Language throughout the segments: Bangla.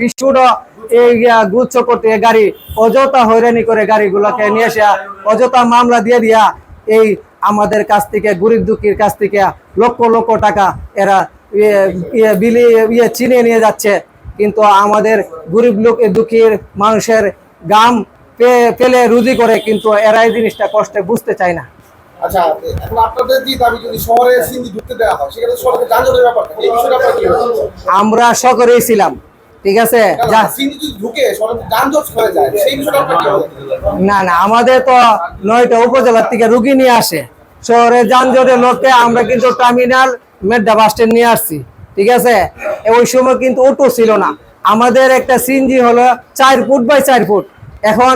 বিশুড এই গুচ্ছ করতে গাড়ি অযথা হয়রানি করে গাড়িগুলোকে নিয়ে এসে অযথা মামলা দিয়ে দিয়া এই আমাদের কাছ থেকে গরিব দুঃখীর কাছ থেকে লক্ষ লক্ষ টাকা এরা ইয়ে ইয়ে বিলি ইয়ে নিয়ে যাচ্ছে। কিন্তু আমাদের গরিব লোক দুঃখীর মানুষের গাম পেলে রুজি করে কিন্তু এরা এই জিনিসটা কষ্টে বুঝতে চায় না। আচ্ছা আপনাদের দাবি যদি শহরে সিন্ধি ঢুকতে দেওয়া হয় যানজটের? আমরা সকলেই ছিলাম। ঠিক আছে? যানজট? না না আমাদের তো নয়টা উপজেলার থেকে রুগী নিয়ে আসে। শহরে যানজটের লোককে আমরা কিন্তু টার্মিনাল মেড্ডা বাস স্ট্যান্ড নিয়ে আসছি। ঠিক আছে? ওই সময় কিন্তু অটো ছিল না। আমাদের একটা সিনজি হলো চার ফুট বাই চার ফুট। এখন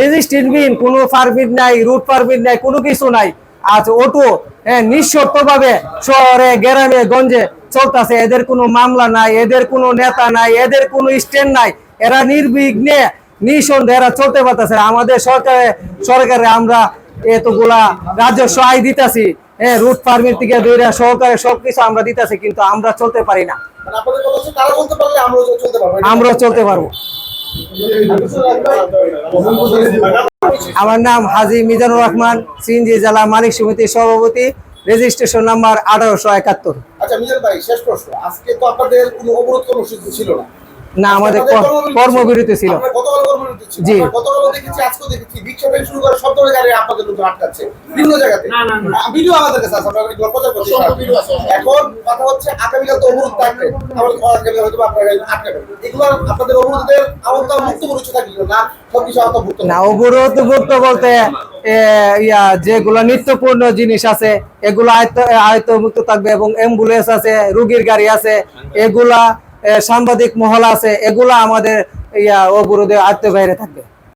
রেজিস্ট্রেন্ট বিন কোনো পারমিট নাই রুট পারমিট নাই কোনো কিছু নাই। আজ অটো হ্যাঁ নিঃশর্ত ভাবে শহরে গ্রামে গঞ্জে চলতেছে এদের কোনো মামলা নাই এদের কোনো নেতা নাই এদের কোনো স্ট্যান্ড নাই। এরা নির্বিঘ্নে নিঃসন্দেহে এরা চলতে পারতেছে আমাদের সরকারে সরকারে আমরা এতগুলা রাজস্ব আয় দিতেছি হ্যাঁ রুট ফার্মের থেকে ধরে সহকারে সবকিছু আমরা দিতেছি কিন্তু আমরা চলতে পারি না। মানে চলতে পারব চলতে পারব। আমার নাম হাজি মিজানুর রহমান সিএনজি জেলা মালিক সমিতির সভাপতি রেজিস্ট্রেশন নাম্বার আঠারোশো একাত্তর। আচ্ছা মিজান ভাই শেষ প্রশ্ন। আজকে তো আপনাদের কোনো অবরোধ কর্মসূচি ছিল না। না আমাদের কর্মবিরতি ছিল। আপনার গতকাল কর্মবিরতি ছিল। জি। দেখেছি আজকেও দেখেছি। শুরু করে সব ধরনের গাড়ি আপনাদের লোকজন আটকাচ্ছে। বিভিন্ন জায়গাতে। ভিডিও আমাদের কাছে আছে আমরা প্রচার করছি। এখন কথা হচ্ছে আগামীকাল তো অবরোধ থাকবে। আমাদের আগামী হয়তো আপনারা আটকাবেন। এগুলো আপনাদের অবরোধের আওতা মুক্ত পরিচয় থাকবে না অবরোধ মুক্ত বলতে ইয়া যেগুলো নিত্যপূর্ণ জিনিস আছে এগুলো আয়ত্ত আয়ত্ত মুক্ত থাকবে এবং অ্যাম্বুলেন্স আছে রুগীর গাড়ি আছে এগুলা সাংবাদিক মহল আছে এগুলা আমাদের ইয়া অবরোধে আত্মীয় বাইরে থাকবে।